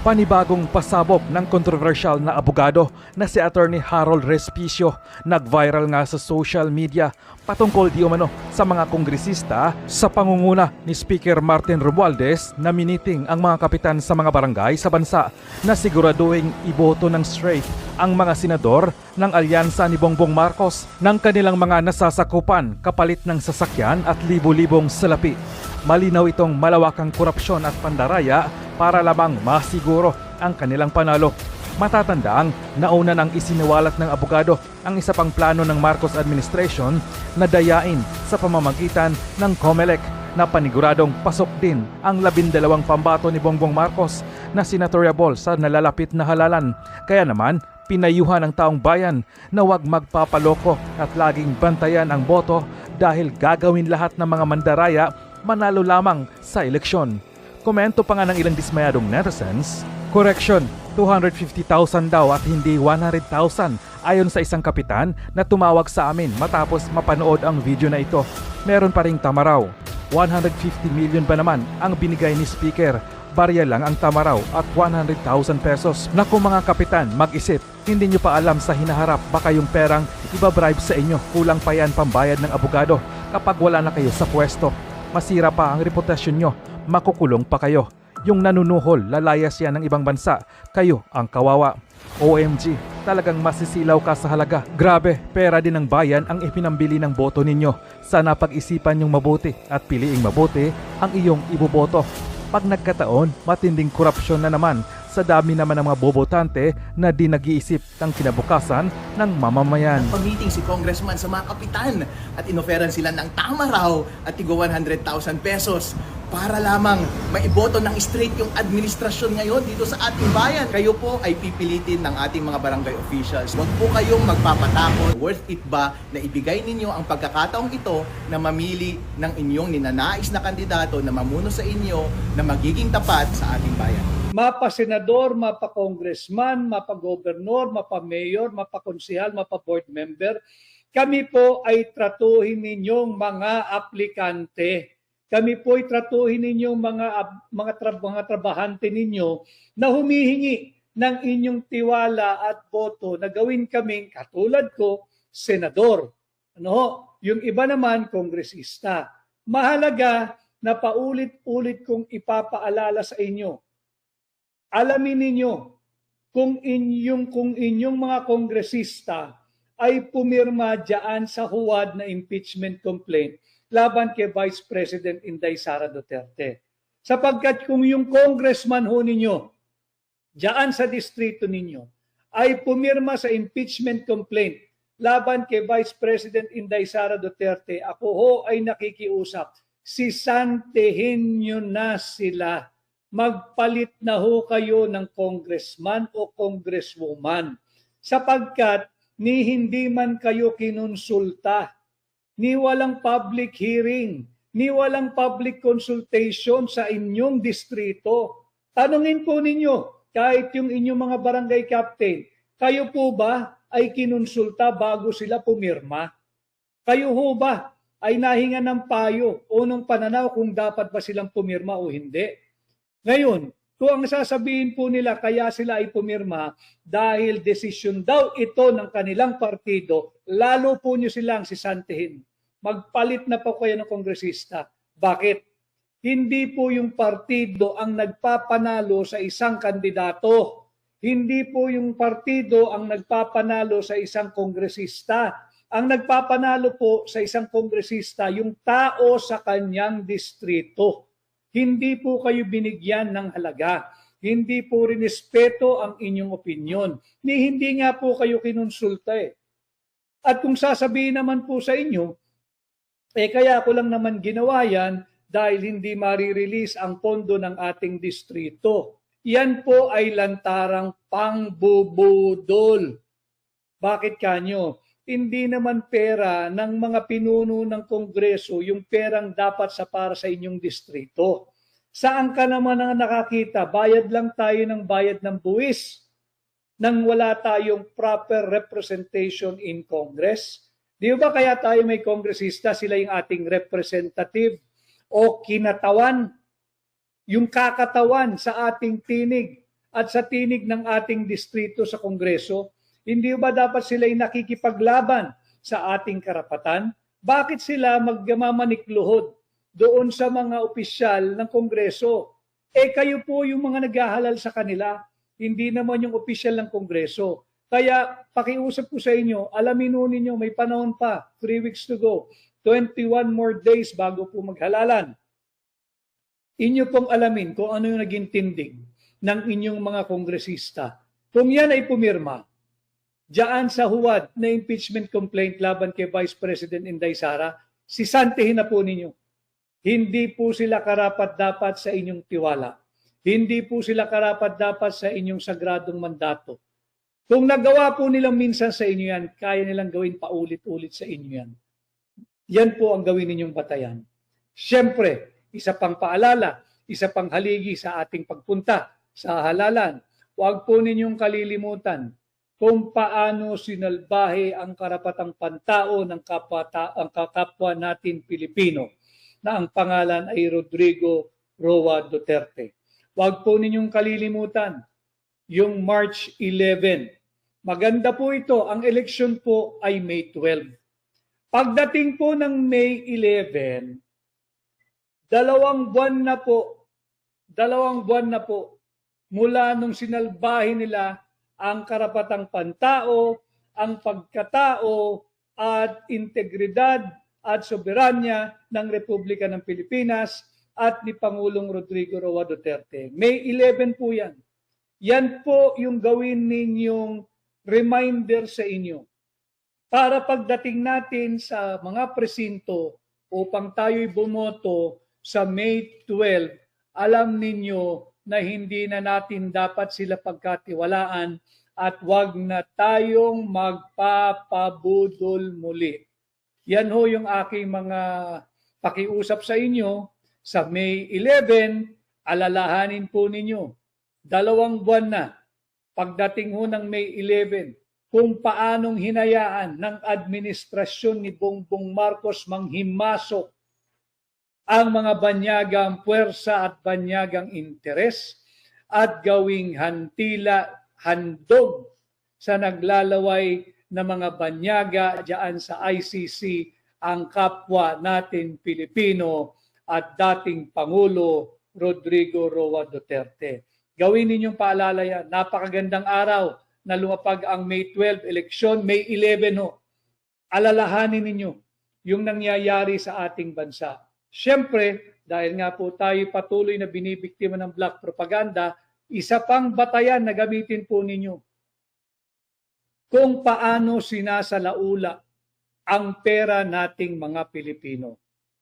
Panibagong pasabog ng kontrobersyal na abogado na si Attorney Harold Respicio nag-viral nga sa social media patungkol di umano sa mga kongresista sa pangunguna ni Speaker Martin Romualdez na miniting ang mga kapitan sa mga barangay sa bansa na siguraduhin iboto ng straight ang mga senador ng alyansa ni Bongbong Marcos ng kanilang mga nasasakupan kapalit ng sasakyan at libo-libong salapi. Malinaw itong malawakang korupsyon at pandaraya para lamang masiguro ang kanilang panalo. Matatandaang nauna nang isiniwalat ng abogado ang isa pang plano ng Marcos administration na dayain sa pamamagitan ng COMELEC na paniguradong pasok din ang labindalawang pambato ni Bongbong Marcos na senatoriable sa nalalapit na halalan. Kaya naman, pinayuhan ng taong bayan na huwag magpapaloko at laging bantayan ang boto dahil gagawin lahat ng mga mandaraya manalo lamang sa eleksyon. Komento pa nga ng ilang dismayadong netizens, Correction, 250,000 daw at hindi 100,000 ayon sa isang kapitan na tumawag sa amin matapos mapanood ang video na ito. Meron pa ring tama raw. 150 million ba naman ang binigay ni Speaker? Barya lang ang tama raw at 100,000 pesos. Naku mga kapitan, mag-isip. Hindi nyo pa alam sa hinaharap baka yung perang ibabribe sa inyo. Kulang pa yan pambayad ng abogado kapag wala na kayo sa pwesto. Masira pa ang reputasyon nyo. Makukulong pa kayo. Yung nanunuhol, lalayas yan ng ibang bansa. Kayo ang kawawa. OMG, talagang masisilaw ka sa halaga. Grabe, pera din ng bayan ang ipinambili ng boto ninyo. Sana pag-isipan yung mabuti at piliing mabuti ang iyong iboboto. Pag nagkataon, matinding korupsyon na naman sa dami naman ng mga bobotante na di nag-iisip ng kinabukasan ng mamamayan. Pag-meeting si congressman sa mga kapitan at inoferan sila ng tama raw at tigo 100,000 pesos para lamang maiboto ng straight yung administrasyon ngayon dito sa ating bayan. Kayo po ay pipilitin ng ating mga barangay officials. Huwag po kayong magpapatakot. Worth it ba na ibigay ninyo ang pagkakataong ito na mamili ng inyong ninanais na kandidato na mamuno sa inyo na magiging tapat sa ating bayan? Mapa senador, mapa congressman, mapa gobernador, mapa mayor, mapa konsihal, mapa board member, kami po ay tratuhin ninyong mga aplikante. Kami po ay tratuhin ninyong mga mga, tra- mga trabahante ninyo na humihingi ng inyong tiwala at boto na gawin kaming katulad ko, senador. Ano? ho? Yung iba naman, kongresista. Mahalaga na paulit-ulit kong ipapaalala sa inyo alamin ninyo kung inyong kung inyong mga kongresista ay pumirma diyan sa huwad na impeachment complaint laban kay Vice President Inday Sara Duterte. Sapagkat kung yung congressman ho ninyo diyan sa distrito ninyo ay pumirma sa impeachment complaint laban kay Vice President Inday Sara Duterte, ako ho ay nakikiusap, sisantehin nyo na sila magpalit na ho kayo ng congressman o congresswoman sapagkat ni hindi man kayo kinonsulta, ni walang public hearing, ni walang public consultation sa inyong distrito. Tanungin po ninyo, kahit yung inyong mga barangay captain, kayo po ba ay kinonsulta bago sila pumirma? Kayo ho ba ay nahinga ng payo o ng pananaw kung dapat ba silang pumirma o hindi? Ngayon, kung ang sasabihin po nila kaya sila ay pumirma dahil desisyon daw ito ng kanilang partido, lalo po nyo silang sisantihin. Magpalit na po kayo ng kongresista. Bakit? Hindi po yung partido ang nagpapanalo sa isang kandidato. Hindi po yung partido ang nagpapanalo sa isang kongresista. Ang nagpapanalo po sa isang kongresista, yung tao sa kanyang distrito hindi po kayo binigyan ng halaga. Hindi po rinespeto ang inyong opinyon. Ni hindi nga po kayo kinonsulta eh. At kung sasabihin naman po sa inyo, eh kaya ko lang naman ginawa yan dahil hindi marirelease ang pondo ng ating distrito. Yan po ay lantarang pangbubudol. Bakit kanyo? Hindi naman pera ng mga pinuno ng Kongreso yung perang dapat sa para sa inyong distrito. Saan ka naman ang nakakita? Bayad lang tayo ng bayad ng buwis nang wala tayong proper representation in Congress. Di ba kaya tayo may kongresista, sila yung ating representative o kinatawan, yung kakatawan sa ating tinig at sa tinig ng ating distrito sa Kongreso? Hindi ba dapat sila ay nakikipaglaban sa ating karapatan? Bakit sila magmamanikluhod doon sa mga opisyal ng Kongreso? Eh kayo po yung mga naghahalal sa kanila, hindi naman yung opisyal ng Kongreso. Kaya pakiusap ko sa inyo, alamin ho ninyo, may panahon pa, 3 weeks to go, 21 more days bago po maghalalan. Inyo pong alamin kung ano yung naging tindig ng inyong mga kongresista. Kung yan ay pumirma, diyan sa huwad na impeachment complaint laban kay Vice President Inday Sara, sisantihin na po ninyo. Hindi po sila karapat dapat sa inyong tiwala. Hindi po sila karapat dapat sa inyong sagradong mandato. Kung nagawa po nilang minsan sa inyo yan, kaya nilang gawin paulit-ulit sa inyo yan. Yan po ang gawin ninyong batayan. Siyempre, isa pang paalala, isa pang haligi sa ating pagpunta sa halalan. Huwag po ninyong kalilimutan kung paano sinalbahe ang karapatang pantao ng kapwa, ang kakapwa natin Pilipino na ang pangalan ay Rodrigo Roa Duterte. Huwag po ninyong kalilimutan yung March 11. Maganda po ito. Ang eleksyon po ay May 12. Pagdating po ng May 11, dalawang buwan na po, dalawang buwan na po mula nung sinalbahin nila ang karapatang pantao, ang pagkatao at integridad at soberanya ng Republika ng Pilipinas at ni Pangulong Rodrigo Roa Duterte. May 11 po yan. Yan po yung gawin ninyong reminder sa inyo para pagdating natin sa mga presinto upang tayo'y bumoto sa May 12, alam ninyo na hindi na natin dapat sila pagkatiwalaan at wag na tayong magpapabudol muli. Yan ho yung aking mga pakiusap sa inyo sa May 11, alalahanin po ninyo. Dalawang buwan na, pagdating ho ng May 11, kung paanong hinayaan ng administrasyon ni Bongbong Marcos manghimasok ang mga banyagang puwersa at banyagang interes at gawing hantila, handog sa naglalaway na mga banyaga diyan sa ICC ang kapwa natin Pilipino at dating Pangulo Rodrigo Roa Duterte. Gawin ninyong paalala yan. Napakagandang araw na lumapag ang May 12 eleksyon, May 11 ho. Alalahanin ninyo yung nangyayari sa ating bansa. Siyempre, dahil nga po tayo patuloy na binibiktima ng black propaganda, isa pang batayan na gamitin po ninyo kung paano sinasalaula ang pera nating mga Pilipino.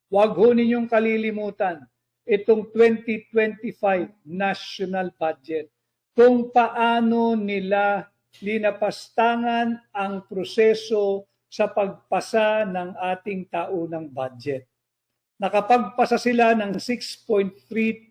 Huwag ho ninyong kalilimutan itong 2025 national budget kung paano nila linapastangan ang proseso sa pagpasa ng ating taunang budget. Nakapagpasa sila ng 6.326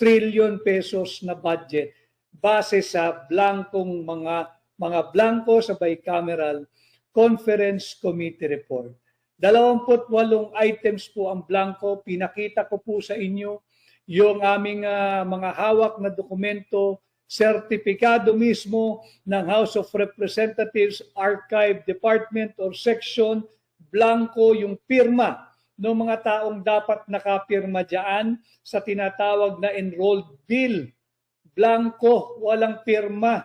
trillion pesos na budget base sa blankong mga mga blanco sa bicameral Conference Committee Report. 28 items po ang blanco. Pinakita ko po sa inyo yung aming ah, mga hawak na dokumento, sertipikado mismo ng House of Representatives Archive Department or Section, blanco yung pirma ng mga taong dapat nakapirma dyan sa tinatawag na enrolled bill. Blanco, walang pirma.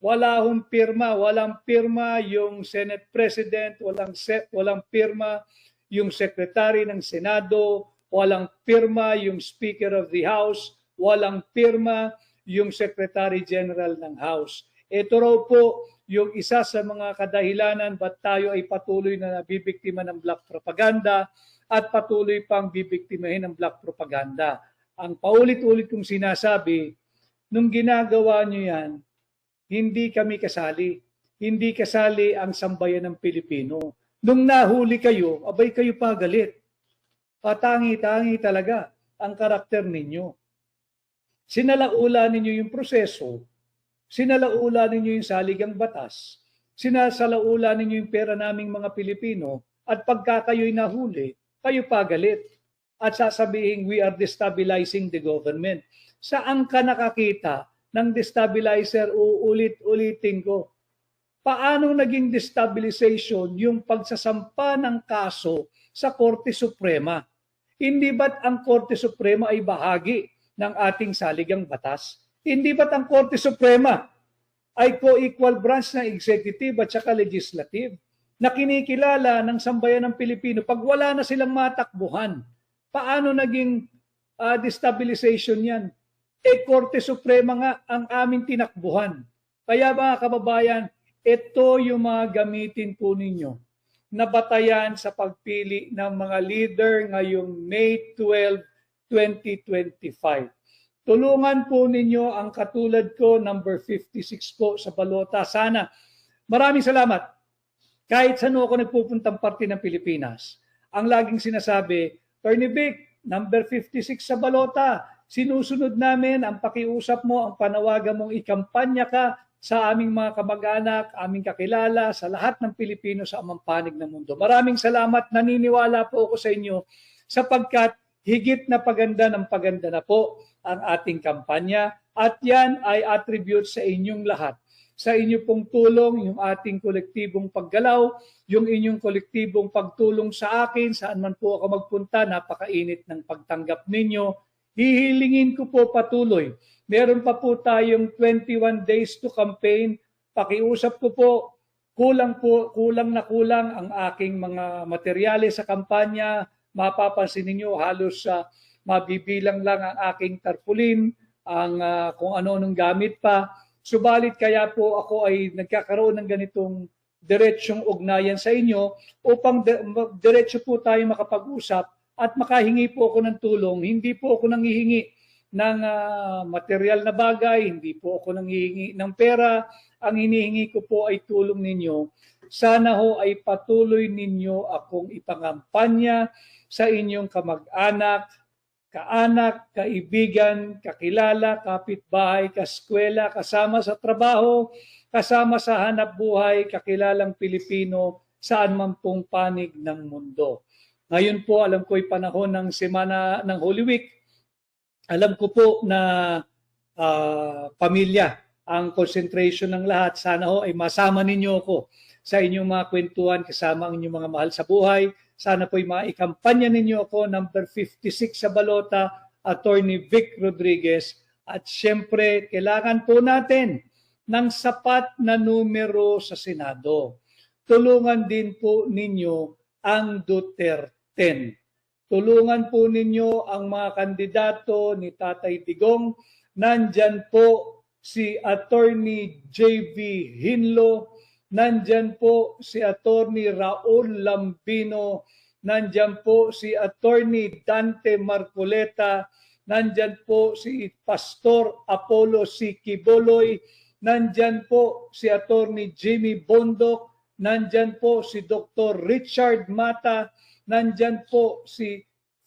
Wala hong pirma, walang pirma yung Senate President, walang set, walang pirma yung Secretary ng Senado, walang pirma yung Speaker of the House, walang pirma yung Secretary General ng House. Ito raw po yung isa sa mga kadahilanan ba't tayo ay patuloy na nabibiktima ng black propaganda at patuloy pang bibiktimahin ng black propaganda. Ang paulit-ulit kong sinasabi, nung ginagawa nyo yan, hindi kami kasali. Hindi kasali ang sambayan ng Pilipino. Nung nahuli kayo, abay kayo pa galit. Patangi-tangi talaga ang karakter ninyo. Sinalaula ninyo yung proseso, sinalaula ninyo yung saligang batas, sinasalaula ninyo yung pera naming mga Pilipino, at pagka kayo'y nahuli, kayo pa galit. At sasabihin, we are destabilizing the government. Saan ka nakakita ng destabilizer, uulit-ulitin ko. Paano naging destabilization yung pagsasampa ng kaso sa Korte Suprema? Hindi ba't ang Korte Suprema ay bahagi ng ating saligang batas? Hindi ba't ang Korte Suprema ay co-equal branch ng executive at saka legislative na kinikilala ng sambayan ng Pilipino pag wala na silang matakbuhan? Paano naging ah, destabilization yan? Eh, Korte Suprema nga ang aming tinakbuhan. Kaya mga kababayan, ito yung mga gamitin po ninyo na batayan sa pagpili ng mga leader ngayong May 12, 2025. Tulungan po ninyo ang katulad ko, number 56 po sa balota. Sana. Maraming salamat. Kahit saan ako nagpupuntang parte ng Pilipinas, ang laging sinasabi, Attorney Vic, number 56 sa balota, sinusunod namin ang pakiusap mo, ang panawagan mong ikampanya ka sa aming mga kamag-anak, aming kakilala, sa lahat ng Pilipino sa amang panig ng mundo. Maraming salamat. Naniniwala po ako sa inyo sapagkat higit na paganda ng paganda na po ang ating kampanya at yan ay attribute sa inyong lahat. Sa inyo pong tulong, yung ating kolektibong paggalaw, yung inyong kolektibong pagtulong sa akin, saan man po ako magpunta, napakainit ng pagtanggap ninyo. Hihilingin ko po patuloy. Meron pa po tayong 21 days to campaign. Pakiusap ko po, kulang po, kulang na kulang ang aking mga materyales sa kampanya. Mapapansin ninyo halos sa mabibilang lang ang aking tarpaulin, ang ah, kung ano-anong gamit pa. Subalit kaya po ako ay nagkakaroon ng ganitong diretsyong ugnayan sa inyo upang diretso po tayo makapag-usap at makahingi po ako ng tulong. Hindi po ako nanghihingi ng ah, material na bagay, hindi po ako nanghihingi ng pera. Ang hinihingi ko po ay tulong ninyo. Sana ho ay patuloy ninyo akong ipangampanya sa inyong kamag-anak, kaanak, kaibigan, kakilala, kapitbahay, kaskwela, kasama sa trabaho, kasama sa hanap buhay, kakilalang Pilipino, saan man pong panig ng mundo. Ngayon po, alam ko ay panahon ng semana ng Holy Week. Alam ko po na ah, pamilya ang concentration ng lahat. Sana ho ay masama ninyo ako sa inyong mga kwentuhan kasama ang inyong mga mahal sa buhay. Sana po ay maikampanya ninyo ako, number 56 sa balota, Attorney Vic Rodriguez. At syempre, kailangan po natin ng sapat na numero sa Senado. Tulungan din po ninyo ang Duterte. Tulungan po ninyo ang mga kandidato ni Tatay Digong. Nandyan po si Attorney J.V. Hinlo. Nandyan po si Attorney Raul Lambino. Nandyan po si Attorney Dante Marcoleta. Nandyan po si Pastor Apollo Sikiboloy. Nandyan po si Attorney Jimmy Bondok. Nandyan po si Dr. Richard Mata. Nandyan po si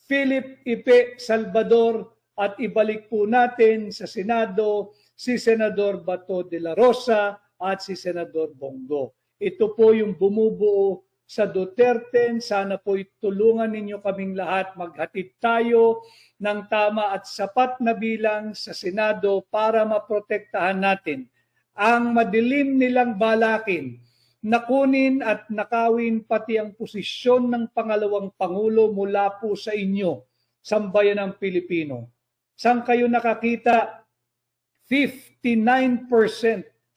Philip Ipe Salvador at ibalik po natin sa Senado si Senador Bato de la Rosa at si Senador Bongo. Ito po yung bumubuo sa Duterte. Sana po tulungan ninyo kaming lahat. Maghatid tayo ng tama at sapat na bilang sa Senado para maprotektahan natin ang madilim nilang balakin nakunin at nakawin pati ang posisyon ng pangalawang pangulo mula po sa inyo, sambayan ng Pilipino. Saan kayo nakakita? 59%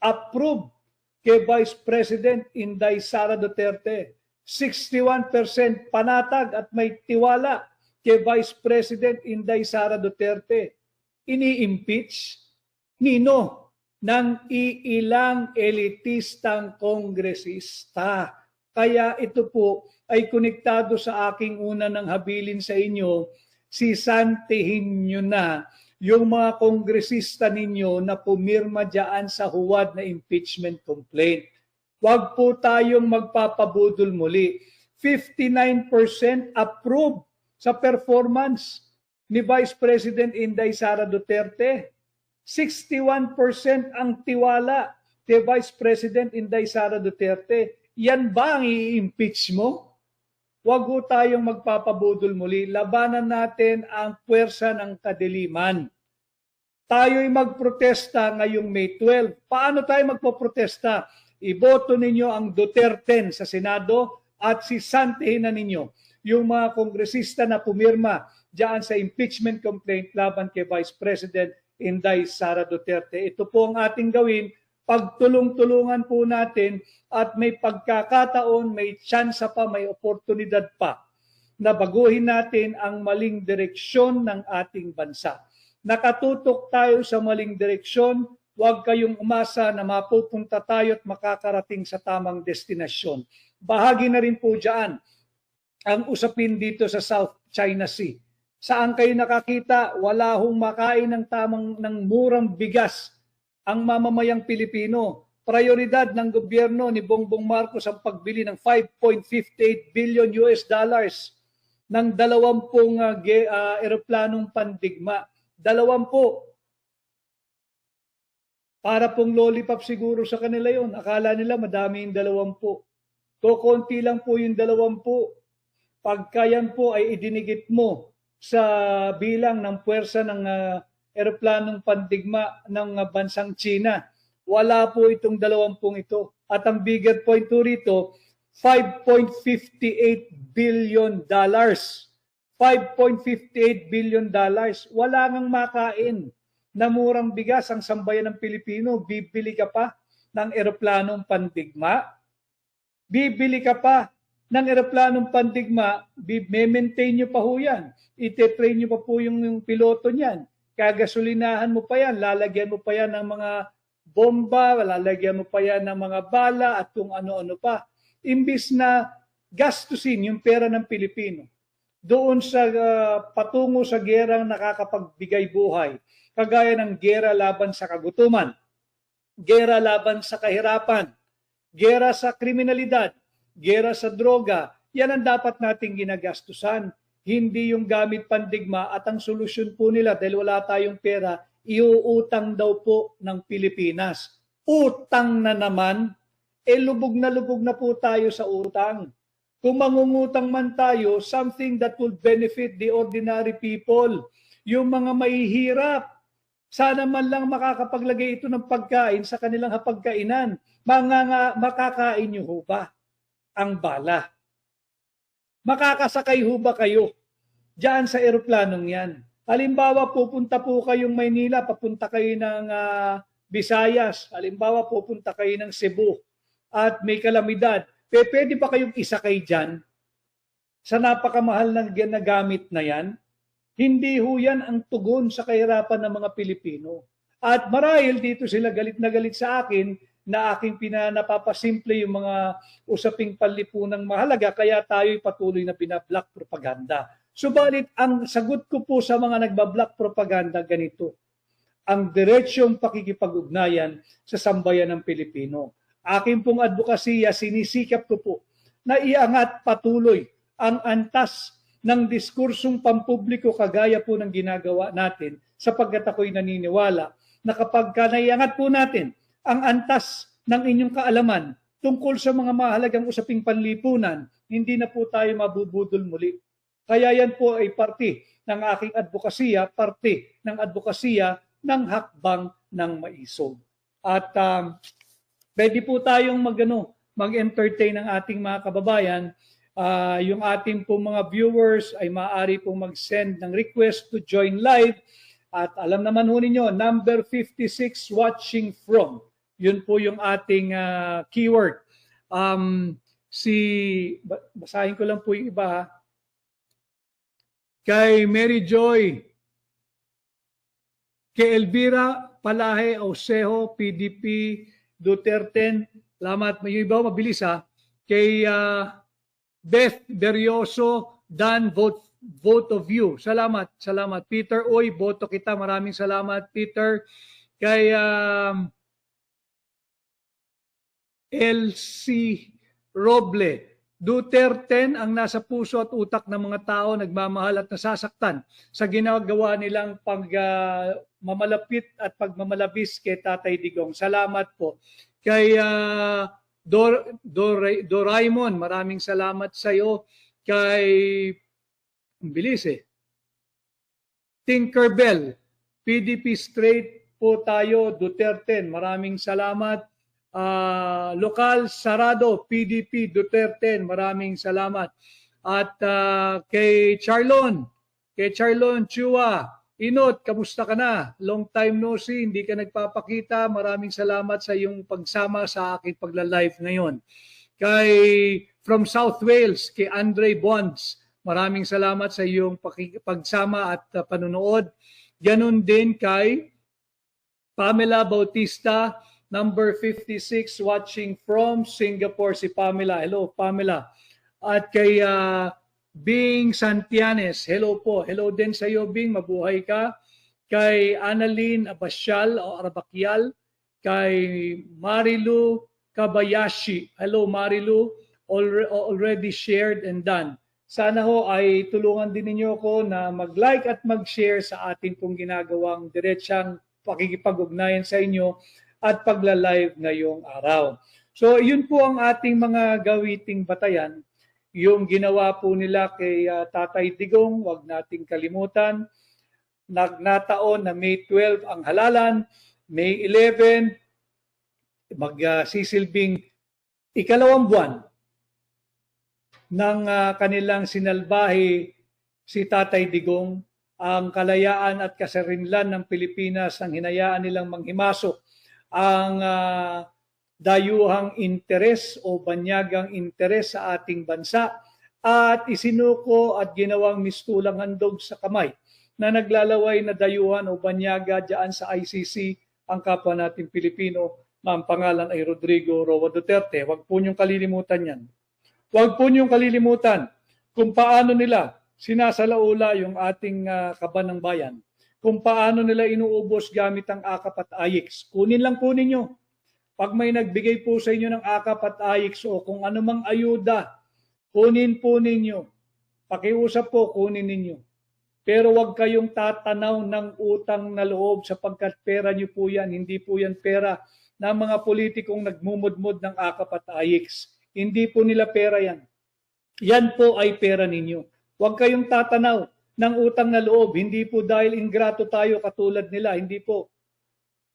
approve kay Vice President Inday Sara Duterte. 61% panatag at may tiwala kay Vice President Inday Sara Duterte. Ini-impeach? Nino? ng iilang elitistang kongresista. Kaya ito po ay konektado sa aking una ng habilin sa inyo, sisantihin nyo na yung mga kongresista ninyo na pumirma dyan sa huwad na impeachment complaint. Huwag po tayong magpapabudol muli. 59% approve sa performance ni Vice President Inday Sara Duterte. 61% ang tiwala kay Vice President Inday Sara Duterte. Yan ba ang i-impeach mo? Huwag tayong magpapabudol muli. Labanan natin ang puwersa ng kadiliman. tayo'y magprotesta ngayong May 12. Paano tayo magpoprotesta? Iboto ninyo ang Duterte sa Senado at sisantihin na ninyo yung mga kongresista na pumirma diyan sa impeachment complaint laban kay Vice President Inday Sara Duterte. Ito po ang ating gawin. Pagtulong-tulungan po natin at may pagkakataon, may tsansa pa, may oportunidad pa na baguhin natin ang maling direksyon ng ating bansa. Nakatutok tayo sa maling direksyon, huwag kayong umasa na mapupunta tayo at makakarating sa tamang destinasyon. Bahagi na rin po dyan ang usapin dito sa South China Sea. Saan kayo nakakita? Wala hong makain ng tamang ng murang bigas ang mamamayang Pilipino. Prioridad ng gobyerno ni Bongbong Marcos ang pagbili ng 5.58 billion US dollars ng dalawampung uh, ge, uh, eroplanong pandigma. Dalawampu. Para pong lollipop siguro sa kanila yon. Akala nila madami yung dalawampu. Kukunti lang po yung dalawampu. Pagka yan po ay idinigit mo sa bilang ng puwersa ng uh, eroplanong pandigma ng bansang China. Wala po itong dalawampung ito. At ang bigger point po rito, 5.58 billion dollars. 5.58 billion dollars. Wala ngang makain na murang bigas ang sambayan ng Pilipino. Bibili ka pa ng eroplanong pandigma. Bibili ka pa ng eroplanong pandigma, may-maintain nyo pa ho yan. Ite-train nyo pa po yung, yung piloto niyan. Kagasolinahan mo pa yan, lalagyan mo pa yan ng mga bomba, lalagyan mo pa yan ng mga bala at kung ano-ano pa. Imbis na gastusin yung pera ng Pilipino doon sa uh, patungo sa gerang nakakapagbigay buhay, kagaya ng gera laban sa kagutuman, gera laban sa kahirapan, gera sa kriminalidad, gera sa droga, yan ang dapat nating ginagastusan. Hindi yung gamit pandigma at ang solusyon po nila dahil wala tayong pera, iuutang daw po ng Pilipinas. Utang na naman, eh lubog na lubog na po tayo sa utang. Kung mangungutang man tayo, something that will benefit the ordinary people, yung mga mahihirap, sana man lang makakapaglagay ito ng pagkain sa kanilang hapagkainan. Mga makakain nyo ba ang bala? Makakasakay ho ba kayo dyan sa eroplanong yan? Halimbawa, pupunta po kayong Maynila, papunta kayo ng uh, Visayas. Halimbawa, pupunta kayo ng Cebu at may kalamidad. P- pwede ba kayong isakay dyan sa napakamahal na ginagamit na yan? Hindi ho yan ang tugon sa kahirapan ng mga Pilipino. At marahil dito sila galit na galit sa akin na aking pinanapapasimple yung mga usaping panlipunang mahalaga kaya tayo'y patuloy na pinablock propaganda. Subalit ang sagot ko po sa mga nagbablock propaganda ganito. Ang diretsyong pakikipag-ugnayan sa sambayan ng Pilipino. Aking pong advokasya, sinisikap ko po na iangat patuloy ang antas ng diskursong pampubliko kagaya po ng ginagawa natin sapagkat ako'y naniniwala na kapag ka naiangat po natin ang antas ng inyong kaalaman tungkol sa mga mahalagang usaping panlipunan, hindi na po tayo mabubudol muli. Kaya yan po ay parte ng aking advokasya, parte ng advokasya ng hakbang ng maisog. At um, pwede po tayong magano, mag-entertain ng ating mga kababayan. Uh, yung ating po mga viewers ay maaari pong mag-send ng request to join live. At alam naman ho ninyo, number 56 watching from. Yun po yung ating uh, keyword. Um, si, basahin ko lang po yung iba. Kay Mary Joy, kay Elvira Palahe Osejo, PDP, Duterte, salamat. May iba mabilis ha. Kay uh, Beth Berioso, Dan, vote, vote of you. Salamat, salamat. Peter Oy, boto kita. Maraming salamat, Peter. Kay um, LC Roble, Duterte ang nasa puso at utak ng mga tao nagmamahal at nasasaktan sa ginagawa nilang pagmamalapit uh, at pagmamalabis kay Tatay Digong. Salamat po. Kay uh, Dor, Dor, Doraemon, maraming salamat sa iyo. Kay, ang bilis eh. Tinkerbell, PDP straight po tayo, Duterte. Maraming salamat. Ah, lokal Sarado, PDP Duterte. Maraming salamat. At ah, kay Charlon, kay Charlon Chua, Inot, kamusta ka na? Long time no see, hindi ka nagpapakita. Maraming salamat sa iyong pagsama sa aking pagla-live ngayon. Kay from South Wales, kay Andre Bonds, maraming salamat sa iyong pagsama at uh, panunood. Ganon din kay Pamela Bautista, number 56, watching from Singapore, si Pamela. Hello, Pamela. At kay ah, Bing Santianes, hello po. Hello din sa iyo, Bing. Mabuhay ka. Kay Annalyn Abasyal o Arabakyal. Kay Marilu Kabayashi. Hello, Marilu. Alre- Already shared and done. Sana ho ay tulungan din ninyo ko na mag-like at mag-share sa ating pong ginagawang diretsang pakikipag-ugnayan sa inyo at pagla-live ngayong araw. So, yun po ang ating mga gawiting batayan yung ginawa po nila kay ah, Tatay Digong, wag nating kalimutan. Nagnataon na May 12 ang halalan, May 11 magsisilbing ikalawang buwan ng ah, kanilang sinalbahi si Tatay Digong ang kalayaan at kasarinlan ng Pilipinas ang hinayaan nilang manghimasok ang ah, dayuhang interes o banyagang interes sa ating bansa at isinuko at ginawang mistulang handog sa kamay na naglalaway na dayuhan o banyaga diyan sa ICC ang kapwa nating Pilipino na ang pangalan ay Rodrigo Roa Duterte. Huwag po niyong kalilimutan yan. Huwag po niyong kalilimutan kung paano nila sinasalaula yung ating ah, kaban ng bayan. Kung paano nila inuubos gamit ang akap at ayix. Kunin lang po ninyo. Pag may nagbigay po sa inyo ng akap at ayix o kung anumang ayuda, kunin po ninyo. Pakiusap po, kunin ninyo. Pero huwag kayong tatanaw ng utang na loob sapagkat pera niyo po yan. Hindi po yan pera ng mga politikong nagmumudmud ng akap at ayix. Hindi po nila pera yan. Yan po ay pera ninyo. Huwag kayong tatanaw ng utang na loob. Hindi po dahil ingrato tayo katulad nila. Hindi po.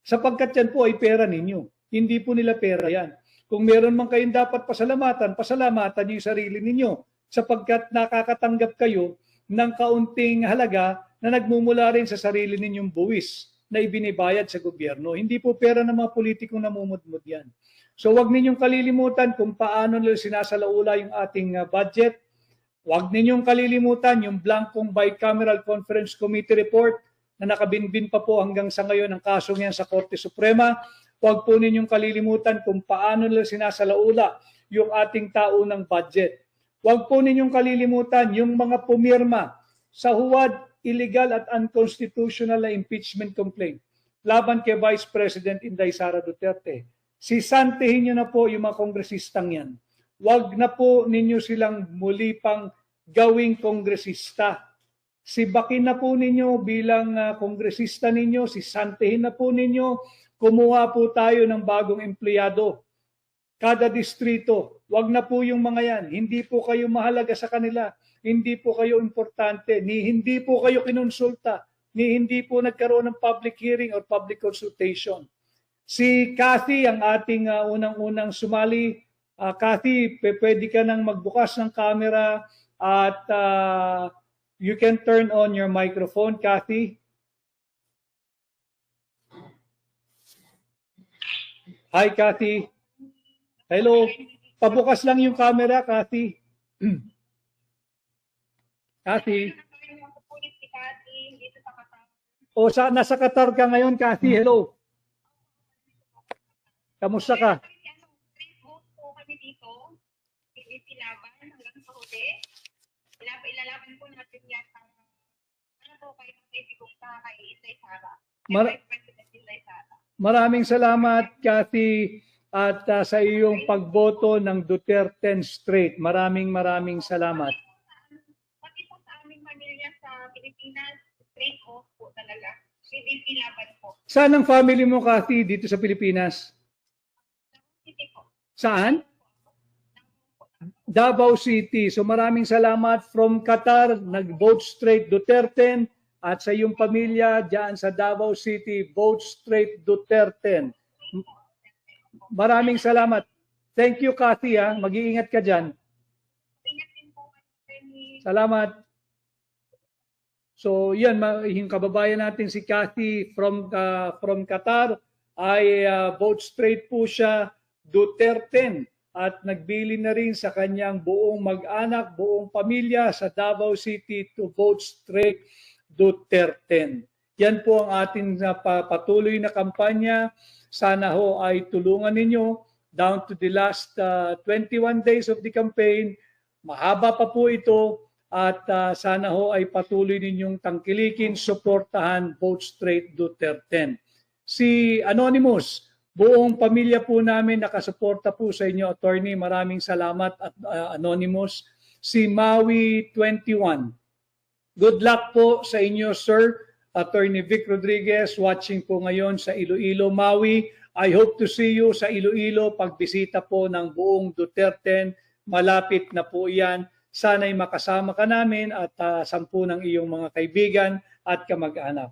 Sapagkat yan po ay pera ninyo. Hindi po nila pera yan. Kung meron man kayong dapat pasalamatan, pasalamatan niyo yung sarili ninyo. Sapagkat nakakatanggap kayo ng kaunting halaga na nagmumula rin sa sarili ninyong buwis na ibinibayad sa gobyerno. Hindi po pera ng mga politikong namumudmud yan. So wag ninyong kalilimutan kung paano nila sinasalaula yung ating uh, budget. Wag ninyong kalilimutan yung blankong bicameral conference committee report na nakabinbin pa po hanggang sa ngayon ang kasong yan sa Korte Suprema. Huwag po ninyong kalilimutan kung paano nila sinasalaula yung ating taunang budget. Huwag po ninyong kalilimutan yung mga pumirma sa huwad, illegal at unconstitutional na impeachment complaint laban kay Vice President Inday Sara Duterte. Sisantihin nyo na po yung mga kongresistang yan. Huwag na po ninyo silang muli pang gawing kongresista. Sibakin na po ninyo bilang ah, kongresista ninyo, sisantihin na po ninyo, kumuha po tayo ng bagong empleyado. Kada distrito, wag na po yung mga yan. Hindi po kayo mahalaga sa kanila. Hindi po kayo importante. Ni hindi po kayo kinonsulta. Ni hindi po nagkaroon ng public hearing or public consultation. Si Kathy, ang ating ah, unang-unang sumali. Ah, Kathy, pwede ka nang magbukas ng camera at ah, you can turn on your microphone, Kathy. Hi, Kathy. Hello. Pabukas lang yung camera, Kathy. Kathy. O sa nasa Qatar ka ngayon, Kathy. Hello. Kamusta ka? vote po kami dito. Pilipilaban hanggang sa huli. Ilab- Natin yan ang ano po kay Tatay Digong sa kay Inday Sara. Kay Mar- Vice President Inday Sara. Maraming salamat, Kathy, at uh, sa iyong pagboto ng Duterte Straight. Maraming maraming salamat. Pati po sa aming pamilya sa Pilipinas, straight off po talaga. Pilipilaban po. Saan ang family mo, Kathy, dito sa Pilipinas? City po. Saan? Davao City. So maraming salamat from Qatar, nag-vote straight Duterte, at sa iyong pamilya dyan sa Davao City, vote straight Duterte. Maraming salamat. Thank you, Kathy. Ha? Mag-iingat ka dyan. Salamat. So, yan, yung kababayan natin si Kathy from uh, from Qatar ay uh, vote straight po siya Duterte at nagbili na rin sa kanyang buong mag-anak, buong pamilya sa Davao City to vote straight Duterte. Yan po ang ating uh, pa- patuloy na kampanya. Sana ho ay tulungan ninyo down to the last uh, 21 days of the campaign. Mahaba pa po ito at ah, sana ho ay patuloy ninyong tangkilikin, suportahan vote straight Duterte. Si Anonymous, buong pamilya po namin nakasuporta po sa inyo, attorney. Maraming salamat at ah, Anonymous. Si Maui 21. Good luck po sa inyo, sir. Attorney Vic Rodriguez, watching po ngayon sa Iloilo, Maui. I hope to see you sa Iloilo pagbisita po ng buong Duterte. Malapit na po yan. Sana'y makasama ka namin at ah, sampu ng iyong mga kaibigan at kamag-anak.